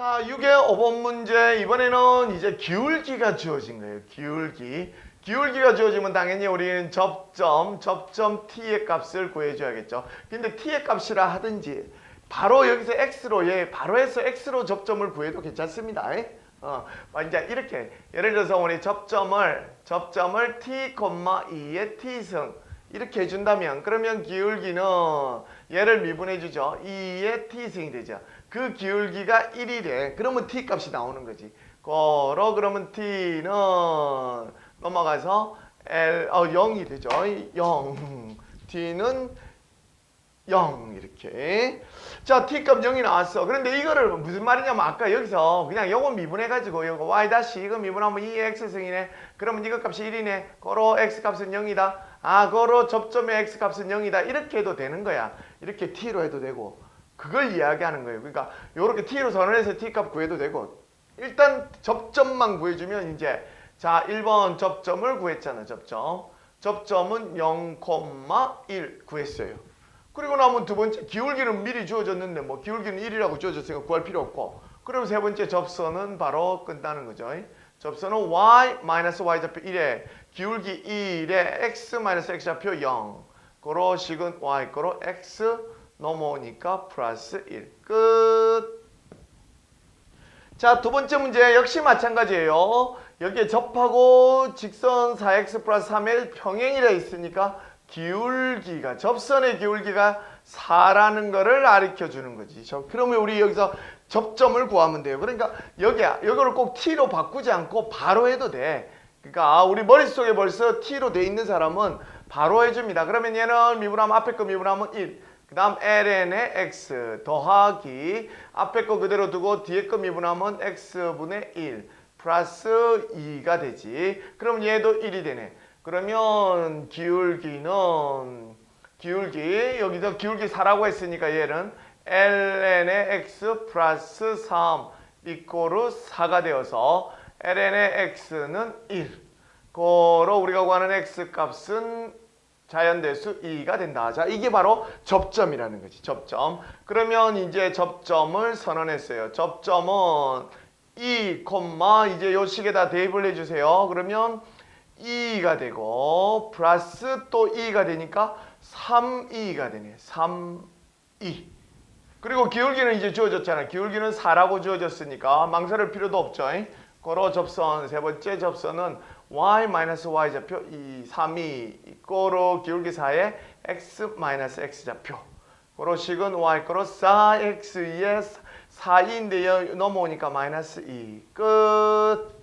자, 6의 5번 문제. 이번에는 이제 기울기가 주어진 거예요. 기울기. 기울기가 주어지면 당연히 우리는 접점, 접점 t의 값을 구해줘야겠죠. 근데 t의 값이라 하든지 바로 여기서 x로 예, 바로 해서 x로 접점을 구해도 괜찮습니다. 예? 어, 이제 이렇게 예를 들어서 우리 접점을 접점을 t, 2의 t승 이렇게 해준다면 그러면 기울기는 얘를 미분해 주죠. 2의 t승이 되죠. 그 기울기가 1이래. 그러면 t 값이 나오는 거지. 거로 그러면 t는 넘어가서 L 어 0이 되죠. 0. t는 0 이렇게. 자, t값 0이 나왔어. 그런데 이거를 무슨 말이냐면 아까 여기서 그냥 요거 미분해 가지고 요거 y 다시 이거 미분하면 2의 x승이네. 그러면 이거 값이 1이네. 거로 x 값은 0이다. 아, 거로 접점의 x 값은 0이다. 이렇게 해도 되는 거야. 이렇게 t로 해도 되고. 그걸 이야기하는 거예요. 그러니까 요렇게 t로 선언해서 t 값 구해도 되고. 일단 접점만 구해주면 이제 자 1번 접점을 구했잖아. 접점. 접점은 0,1 구했어요. 그리고 나면 두 번째 기울기는 미리 주어졌는데 뭐 기울기는 1이라고 주어졌으니까 구할 필요 없고 그럼 세 번째 접선은 바로 끝나는 거죠. 접선은 y 마이너스 y 좌표 1에 기울기 1에 x 마이너스 x 좌표 0 그로 식은 y 거로 x 넘어오니까 플러스 1 끝. 자, 두 번째 문제 역시 마찬가지예요. 여기에 접하고 직선 4x 플러스 3의 평행이라 있으니까 기울기가 접선의 기울기가 4라는 거를 가르쳐 주는 거지. 저- 그러면 우리 여기서 접점을 구하면 돼요. 그러니까 여기 이거를 꼭 t로 바꾸지 않고 바로 해도 돼. 그러니까 아, 우리 머릿속에 벌써 t로 돼 있는 사람은 바로 해 줍니다. 그러면 얘는 미분하면 앞에 거 미분하면 1. 그 다음 ln의 x 더하기 앞에 거 그대로 두고 뒤에 거 미분하면 x분의 1 플러스 2가 되지. 그럼 얘도 1이 되네. 그러면 기울기는 기울기 여기서 기울기 4라고 했으니까 얘는 ln의 x 플러스 3 이꼬르 4가 되어서 ln의 x는 1 고로 우리가 구하는 x 값은 자연대수 2가 된다. 자, 이게 바로 접점이라는 거지. 접점. 그러면 이제 접점을 선언했어요. 접점은 2, 이제 요 식에다 대입을 해주세요. 그러면 2가 되고 플러스 또 2가 되니까 3, 2가 되네. 3, 2. 그리고 기울기는 이제 주어졌잖아. 기울기는 4라고 주어졌으니까 망설일 필요도 없죠. 고로 접선 세 번째 접선은 y 마이너스 y 좌표 2, 3이 이 꼬로 기울기 4에 x 마이너스 x 좌표. 고로 식은 y 거로 4x의 4인데요. 넘어오니까 마이너스 2. 끝.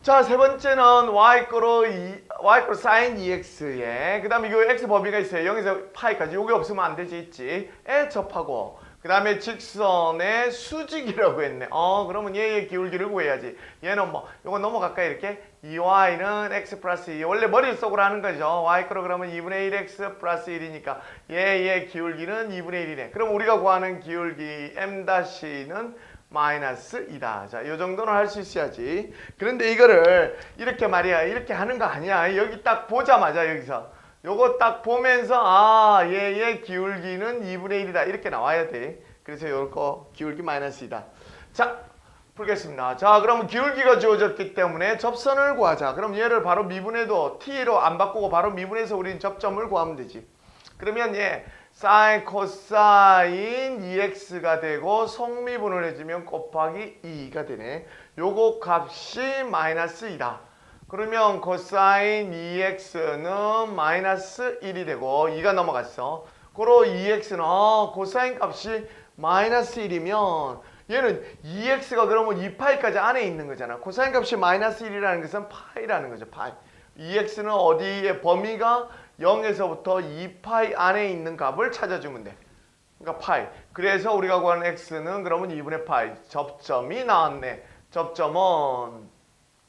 자, 세 번째는 y 2, y 거로 sin 2x에 그다음에 이거 x 범위가 있어요. 0에서 파이까지. 요게 없으면 안 되지 있지. 에 접하고 그다음에 직선의 수직이라고 했네. 어, 그러면 얘의 기울기를 구해야지. 얘는 뭐 요거 넘어갈까 이렇게 2y는 x 플러스 2. 원래 머릿속으로 하는 거죠. y 거로 그러면 2분의 1x 플러스 1이니까 얘의 기울기는 2분의 1이네. 그럼 우리가 구하는 기울기 m-는 마이너스 2다. 자, 이 정도는 할 수 있어야지. 그런데 이거를 이렇게 말이야. 이렇게 하는 거 아니야. 여기 딱 보자마자 여기서 요거 딱 보면서 아, 얘의 기울기는 2분의 1이다. 이렇게 나와야 돼. 그래서 요거 기울기 마이너스 2다. 자, 풀겠습니다. 자, 그러면 기울기가 주어졌기 때문에 접선을 구하자. 그럼 얘를 바로 미분해도 t로 안 바꾸고 바로 미분해서 우리는 접점을 구하면 되지. 그러면 얘 사인 코사인 2x가 되고 속미분을 해주면 곱하기 2가 되네. 요거 값이 마이너스 2다. 그러면 코사인 2x는 마이너스 1이 되고 2가 넘어갔어. 그로 2x는 아, 코사인 값이 마이너스 1이면 얘는 2x가 그러면 2파이까지 안에 있는 거잖아. 코사인 값이 마이너스 1이라는 것은 파이라는 거죠. 파이. 2x는 어디에 범위가 0에서부터 2파이 안에 있는 값을 찾아주면 돼. 그러니까 파이. 그래서 우리가 구하는 x는 그러면 2분의 파이. 접점이 나왔네. 접점은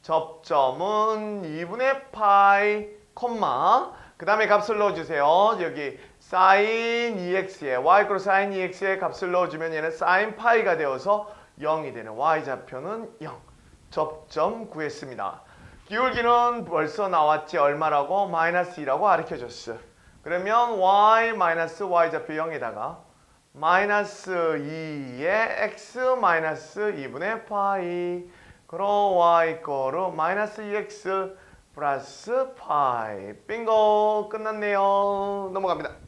접점은 2분의 파이 콤마 그 다음에 값을 넣어주세요. 여기 sin 2x에 y 로 sin 2x의 값을 넣어주면 얘는 sin 파이가 되어서 0이 되는 y좌표는 0. 접점 구했습니다. 기울기는 벌써 나왔지 얼마라고? 마이너스 2라고 가르쳐줬어. 그러면 y 마이너스 y좌표 0에다가 마이너스 2의 x 마이너스 2분의 파이 그럼 y 거로 마이너스 2x 플러스 파이 빙고 끝났네요 넘어갑니다